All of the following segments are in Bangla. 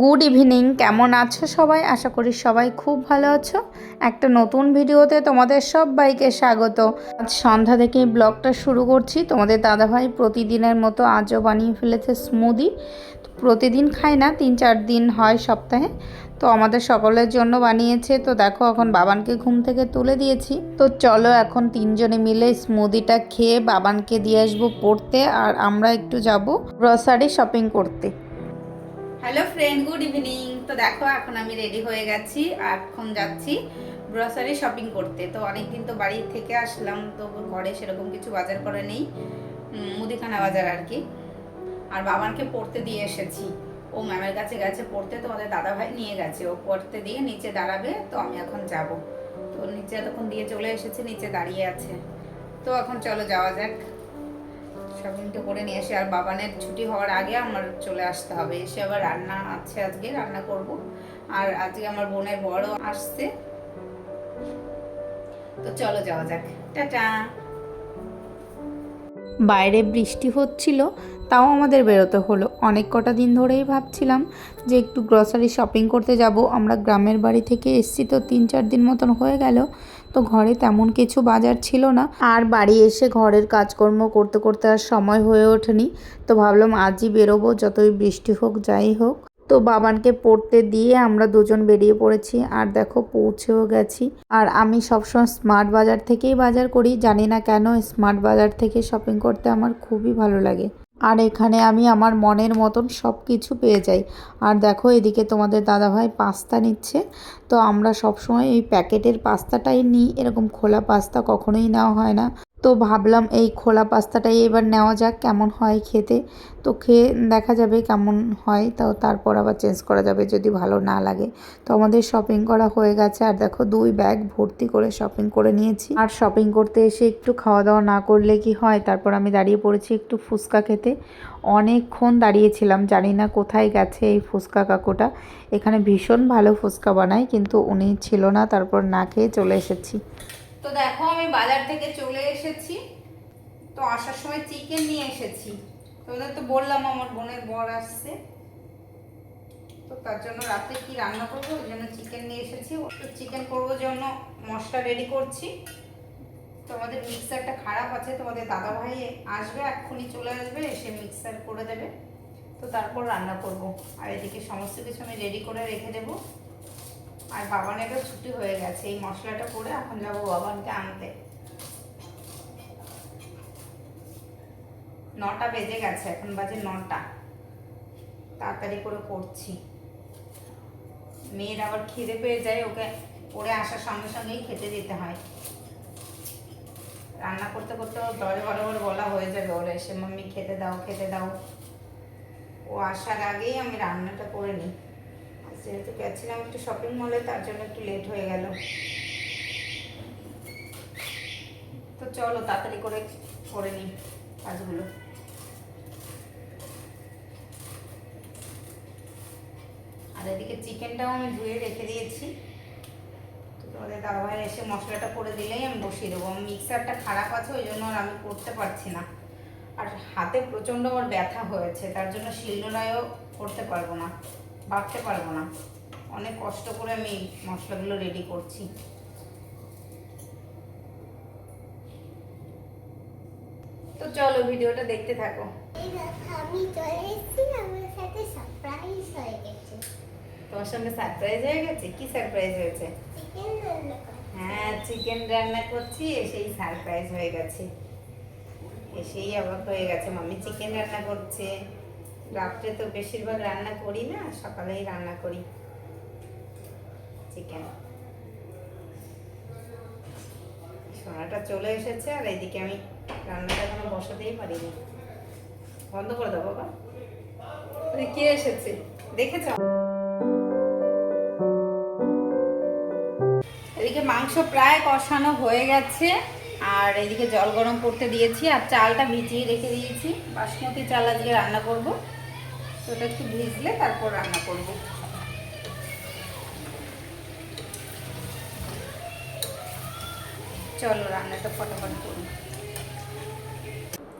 গুড ইভিনিং কেমন আছো সবাই? আশা করি সবাই খুব ভালো আছো। একটা নতুন ভিডিওতে তোমাদের সবাইকে স্বাগত। আজ সন্ধ্যা থেকেই ব্লগটা শুরু করছি। তোমাদের দাদাভাই প্রতিদিনের মতো আজও বানিয়ে ফেলেছে স্মুদি প্রতিদিন খাই না, তিন চার দিন হয় সপ্তাহে। তো আমাদের সকলের জন্য বানিয়েছে। তো দেখো, এখন বাবানকে ঘুম থেকে তুলে দিয়েছি। তো চলো এখন তিনজনে মিলে স্মুদিটা খেয়ে বাবানকে দিয়ে আসব পড়তে। আর আমরা একটু যাব গ্রসারি শপিং করতে। হ্যালো ফ্রেন্ড গুড ইভিনিং তো দেখো, এখন আমি রেডি হয়ে গেছি আর এখন যাচ্ছি গ্রসারি শপিং করতে। তো অনেকদিন তো বাড়ি থেকে আসলাম, তো ঘরে সেরকম কিছু বাজার করে নেই। মুদিখানা বাজার আর কি। আর বাবানকে পড়তে দিয়ে এসেছি। ও ম্যামের কাছে গেছে পড়তে, তো তোমাদের দাদাভাই নিয়ে গেছে। ও পড়তে দিয়ে নিচে দাঁড়াবে, তো আমি এখন যাব। তো নিচে এতক্ষণ দিয়ে চলে এসেছে, নিচে দাঁড়িয়ে আছে। তো এখন চলো যাওয়া যাক। শপিংটা করে নিয়ে এসে আর বাবানের ছুটি হওয়ার আগে আমার চলে আসতে হবে। এসে আবার রান্না আছে আজকে, রান্না করব। আর আজকে আমার বোনের বড় আসছে। তো চলো যাওয়া যাক। টাটা! বাইরে বৃষ্টি হচ্ছিল, তাও আমাদের বেরোতে হলো। অনেক কটা দিন ধরেই ভাবছিলাম যে একটু গ্রসারি শপিং করতে যাব। আমরা গ্রামের বাড়ি থেকে এসছি তো তিন চার দিন মতন হয়ে গেল। তো ঘরে তেমন কিছু বাজার ছিল না। আর বাড়ি এসে ঘরের কাজকর্ম করতে করতে আর সময় হয়ে ওঠেনি। তো ভাবলাম আজই বেরোবো, যতই বৃষ্টি হোক, যাই হোক। তো বাবানকে পড়তে দিয়ে আমরা দুজন বেরিয়ে পড়েছি। আর দেখো, পৌঁছেও গেছি। আর আমি সবসময় স্মার্ট বাজার থেকেই বাজার করি। জানি না কেন, স্মার্ট বাজার থেকে শপিং করতে আমার খুবই ভালো লাগে। আর এখানে আমি আমার মনের মতন সব কিছু পেয়ে যাই। আর দেখো, এদিকে তোমাদের দাদাভাই পাস্তা নিচ্ছে। তো আমরা সবসময় এই প্যাকেটের পাস্তাটাই নিই। এরকম খোলা পাস্তা কখনোই নেওয়া হয় না। তো ভাবলাম এই খোলা পাস্তাটাই এবার নেওয়া যাক, কেমন হয় খেতে। তো খেয়ে দেখা যাবে কেমন হয়, তো তারপর আবার চেঞ্জ করা যাবে যদি ভালো না লাগে। তো আমাদের শপিং করা হয়ে গেছে, আর দেখো দুই ব্যাগ ভর্তি করে শপিং করে নিয়েছি। আর শপিং করতে এসে একটু খাওয়া দাওয়া না করলে কি হয়? তারপর আমি দাঁড়িয়ে পড়েছি একটু ফুচকা খেতে। অনেকক্ষণ দাঁড়িয়েছিলাম, জানি না কোথায় গেছে এই ফুচকা কাকুটা। এখানে ভীষণ ভালো ফুচকা বানায়, কিন্তু উনি ছিল না, তারপর না খেয়ে চলে এসেছি। তো দেখো আমি বাজার থেকে চলে এসেছি। তো আসার সময় চিকেন নিয়ে এসেছি। তোমাদের তো বললাম আমার বোনের বর আসছে। তো তার জন্য রাতে কি রান্না করব? ওই জন্য চিকেন নিয়ে এসেছি। তো চিকেন করব জন্য মশলা রেডি করছি। তো আমাদের মিক্সারটা খারাপ আছে। তোমাদের দাদা ভাই আসবে, এক্ষুনি চলে আসবে, এসে মিক্সার করে দেবে। তো তারপর রান্না করব। আর এদিকে সমস্ত কিছু আমি রেডি করে রেখে দেবো। আর বাবানেরও ছুটি হয়ে গেছে, এই মশলাটা করে এখন যাব বাবানকে আনতে। নটা বেজে গেছে, এখন বাজে নটা। তাড়াতাড়ি করে করছি। মেয়ের আবার খিদে পেয়ে যায়, ওকে পড়ে আসার সঙ্গে সঙ্গেই খেতে দিতে হয়। রান্না করতে করতে ওর দরে বড় বলা হয়ে যাবে, ওরা এসে, মাম্মি, খেতে দাও খেতে দাও। ও আসার আগেই আমি রান্নাটা করে নিই। যেহেতু গেছিলাম একটু শপিং মলে তার জন্য একটু লেট হয়ে গেল। তো চলো, তাড়াতাড়ি করে করে নিই কাজগুলো। আর এদিকে চিকেনটাও আমি ধুয়ে রেখে দিয়েছি। তোমাদের দাদাভাই এসে মশলাটা করে দিলেই আমি বসিয়ে দেবো। মিক্সারটা খারাপ আছে, ওই জন্য আর আমি করতে পারছি না। আর হাতে প্রচণ্ড আমার ব্যথা হয়েছে, তার জন্য শিলনোড়ায়ও করতে পারব না। বাড়তে পারব না। অনেক কষ্ট করে আমি মশলাগুলো রেডি করছি। তো চলো ভিডিওটা দেখতে থাকো। আমি চলে এসেছি আমার সাথে সারপ্রাইজ হয়ে গেছে। তোমার সঙ্গে সারপ্রাইজ হয়ে গেছে? কি সারপ্রাইজ হয়েছে? চিকেন রান্না হ্যাঁ চিকেন রান্না করছি এসেই সারপ্রাইজ হয়ে গেছে। এসেই অবাক হয়ে গেছে মাম্মি চিকেন রান্না করছে? রাত্রে তো বেশিরভাগ রান্না করি না, সকালেই রান্না করি। চিকেন সোনাটা চলে এসেছে আর এইদিকে আমি রান্নাটা এখনও বসাতেই পারিনি। বন্ধ করে দাও বাবা। কে এসেছে? দেখেছ? এদিকে মাংস প্রায় কষানো হয়ে গেছে, আর এদিকে জল গরম করতে দিয়েছি, আর চালটা ভিজিয়ে রেখে দিয়েছি। বাসমতি চাল আজকে রান্না করব। তো ওটা একটু ভিজলে তারপর রান্না করব। চলো রান্নাটা ফটাফট করুন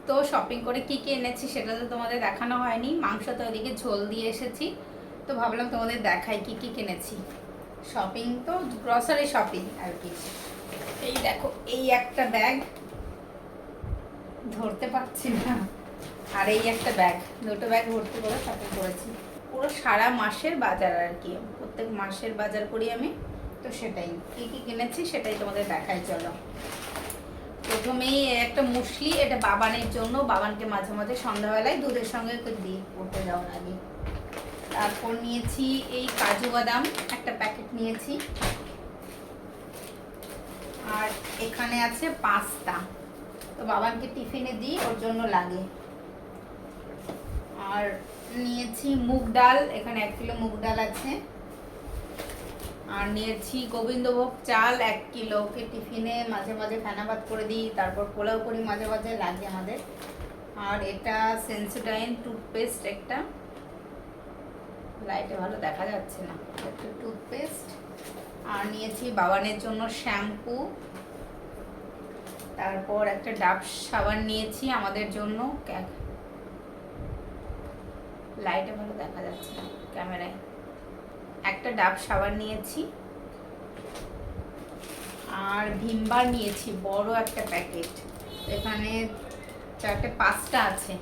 তো শপিং করে কি কি এনেছি সেটা তো তোমাদের দেখানো হয়নি। মাংস তো ওদিকে ঝোল দিয়ে এসেছি। তো ভাবলাম তোমাদের দেখাই কি কি কিনেছি। শপিং তো গ্রসারি শপিং আর কি। এই দেখো, এই একটা ব্যাগ ধরতে পারছি না। আর এই একটা ব্যাগ দুটো ব্যাগ ভর্তি করে শপিং করেছি। পুরো সারা মাসের বাজার আর কি, প্রত্যেক মাসের বাজার করি আমি, তো সেটাই। কি কি কিনেছি সেটাই তোমাদের দেখাই, চলো। প্রথমেই একটা মুসলি, এটা বাবানের জন্য, বাবানকে মাঝে মাঝে সন্ধ্যাবেলায় দুধের সঙ্গে দিই পড়তে যাওয়ার আগে। তারপর নিয়েছি এই কাজু বাদাম, একটা প্যাকেট নিয়েছি। আর এখানে আছে পাস্তা। তো বাবানকে টিফিনে দিই, ওর জন্য লাগে। আর নিয়েছি মুগ ডাল, এখানে এক কিলো মুগ ডাল আছে। আর নিয়েছি গোবিন্দভোগ চাল, এক কিলো ওকে টিফিনে মাঝে মাঝে ফেনা ভাত করে দিই, তারপর পোলাও করি মাঝে মাঝে, লাগে আমাদের। আর এটা সেন্সোডাইন টুথপেস্ট একটা। লাইটে ভালো দেখা যাচ্ছে না, একটা টুথপেস্ট। আর নিয়েছি বাবানের জন্য শ্যাম্পু। তারপর একটা ডাব সাবান নিয়েছি আমাদের জন্য লাইটে ভালো দেখা যাচ্ছে না ক্যামেরায়। একটা ডাব সাবান নিয়েছি। আর ভিমবার নিয়েছি, বড় একটা প্যাকেট। এখানে চারটে পাঁচটা আছে।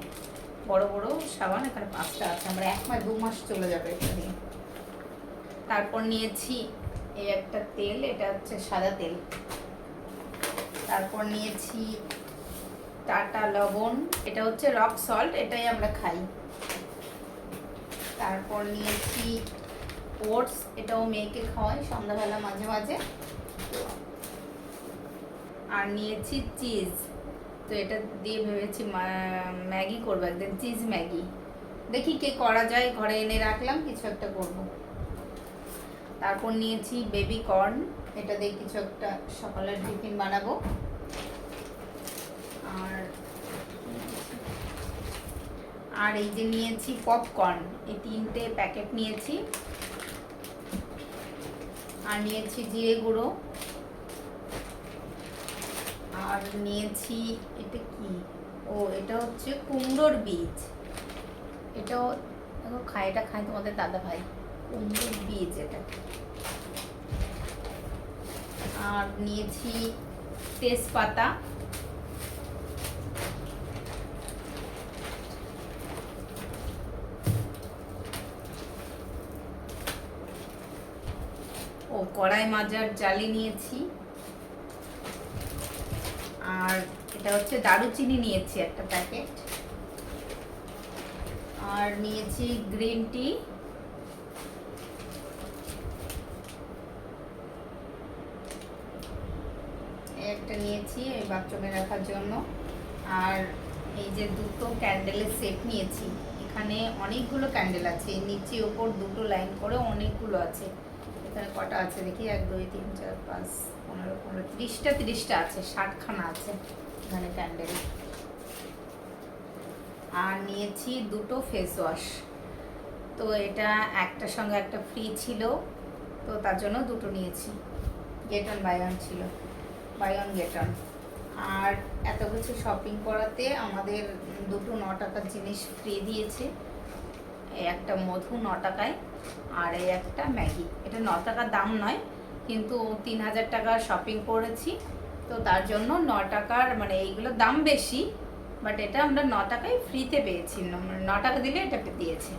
বড় বড় সাবান, এখানে পাঁচটা আছে। আমরা এক মাস, দু মাস চলে যাবে দিয়ে তারপর নিয়েছি এই একটা তেল, এটা হচ্ছে সাদা তেল। তারপর নিয়েছি টাটা লবণ, এটা হচ্ছে রক সল্ট, এটাই আমরা খাই। তারপর নিয়েছি ওটস, এটাও মেয়েকে খাওয়াই, সন্ধ্যাবেলা মাঝে মাঝে। আর নিয়েছি চিজ। তো এটা দিয়ে ভেবেছি ম্যাগি করব একদিন, চিজ ম্যাগি। দেখি কে করা যায়, ঘরে এনে রাখলাম, কিছু একটা করব। তারপর নিয়েছি বেবি কর্ন, এটা দিয়ে কিছু একটা সকালের টিফিন বানাবো আর আর এই যে নিয়েছি পপকর্ন এই তিনটে প্যাকেট নিয়েছি। আর নিয়েছি জিরে গুঁড়ো। আর নিয়েছি এটা কি? ও, এটা হচ্ছে কুমড়োর বীজ। এটাও, দেখো খাই এটা খাই তোমাদের দাদা ভাই। কুমড়োর বীজ এটা। আর নিয়েছি তেজপাতা ও কড়াই মাজার জালি নিয়েছি। আর এটা হচ্ছে দারুচিনি নিয়েছি একটা প্যাকেট। আর নিয়েছি গ্রিন টি। একটা নিয়েছি এই বাথরুমে রাখার জন্য। আর এই যে দুটো ক্যান্ডেলের সেট নিয়েছি। এখানে অনেকগুলো ক্যান্ডেল আছে। নিচে ওপর দুটো লাইন করে অনেকগুলো আছে। এখানে কটা আছে দেখি? এক, দুই, তিন, চার, পাঁচ, পনেরো পনেরো, তিরিশটা তিরিশটা আছে ষাটখানা আছে এখানে ক্যান্ডেল আর নিয়েছি দুটো ফেস ওয়াশ তো এটা একটার সঙ্গে একটা ফ্রি ছিল, তো তার জন্য দুটো নিয়েছি। গেট অন বাই অন ছিল। বাই অন গেট অন আর এত কিছু শপিং করাতে আমাদের দুটো ন টাকার জিনিস ফ্রি দিয়েছে। একটা মধু ন টাকায় আর এই একটা ম্যাগি। এটা ন টাকার দাম নয়, কিন্তু তিন হাজার টাকার শপিং করেছি। তো তার জন্য ন টাকার মানে এইগুলোর দাম বেশি বাট এটা আমরা ন টাকায় ফ্রিতে পেয়েছি। ন টাকা দিলে এটা দিয়েছে।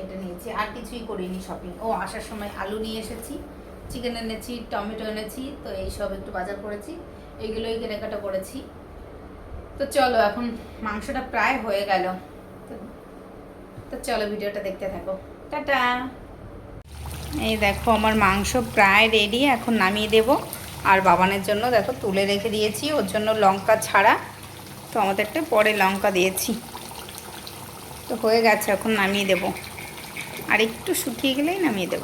এটা নিয়েছি। আর কিছুই করিনি শপিং ও, আসার সময় আলু নিয়ে এসেছি চিকেন এনেছি, টমেটো এনেছি, তো এইসব একটু বাজার করেছি। এইগুলোই কেনাকাটা করেছি। তো চলো, এখন মাংসটা প্রায় হয়ে গেল। তো- চলো ভিডিওটা দেখতে থাকো। টাটা। এই দেখো, আমার মাংস প্রায় রেডি এখন নামিয়ে দেব। আর বাবানের জন্য দেখো, তুলে রেখে দিয়েছি, ওর জন্য লঙ্কা ছাড়া। তো আমাদেরটা পরে লঙ্কা দিয়েছি। তো হয়ে গেছে, এখন নামিয়ে দেব। আর একটু শুকিয়ে গেলেই নামিয়ে দেব।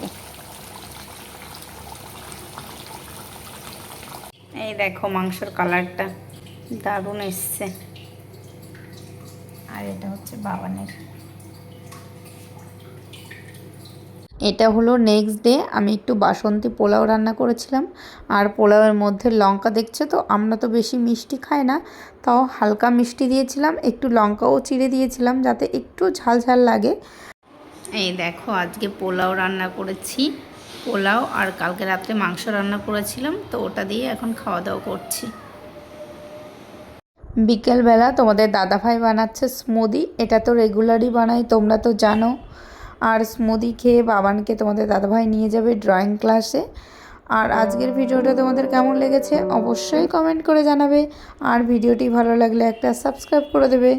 এই দেখো, মাংসর কালারটা দারুণ এসছে। আর এটা হচ্ছে বাবানের। এটা হলো নেক্সট ডে আমি একটু বাসন্তী পোলাও রান্না করেছিলাম। আর পোলাওয়ের মধ্যে লঙ্কা দেখছে তো? আমরা তো বেশি মিষ্টি খাই না তাও হালকা মিষ্টি দিয়েছিলাম একটু লঙ্কাও চিড়ে দিয়েছিলাম যাতে একটু ঝাল ঝাল লাগে। এই দেখো আজকে পোলাও রান্না করেছি। পোলাও আর কালকে রাত্রে মাংস রান্না করেছিলাম তো ওটা দিয়ে এখন খাওয়া দাওয়া করছি। বিকেলবেলা তোমাদের দাদাভাই বানাচ্ছে স্মুদি এটা তো রেগুলারই বানাই তোমরা তো জানো। আর স্মুদি খেয়ে বাবানকে তোমাদের দাদাভাই নিয়ে যাবে ড্রয়িং ক্লাসে আর আজকের ভিডিওটা তোমাদের কেমন লেগেছে অবশ্যই কমেন্ট করে জানাবে। আর ভিডিওটি ভালো লাগলে একটা সাবস্ক্রাইব করে দেবে।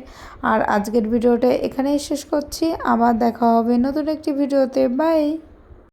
আর আজকের ভিডিওটা এখানেই শেষ করছি। আবার দেখা হবে নতুন একটি ভিডিওতে। বাই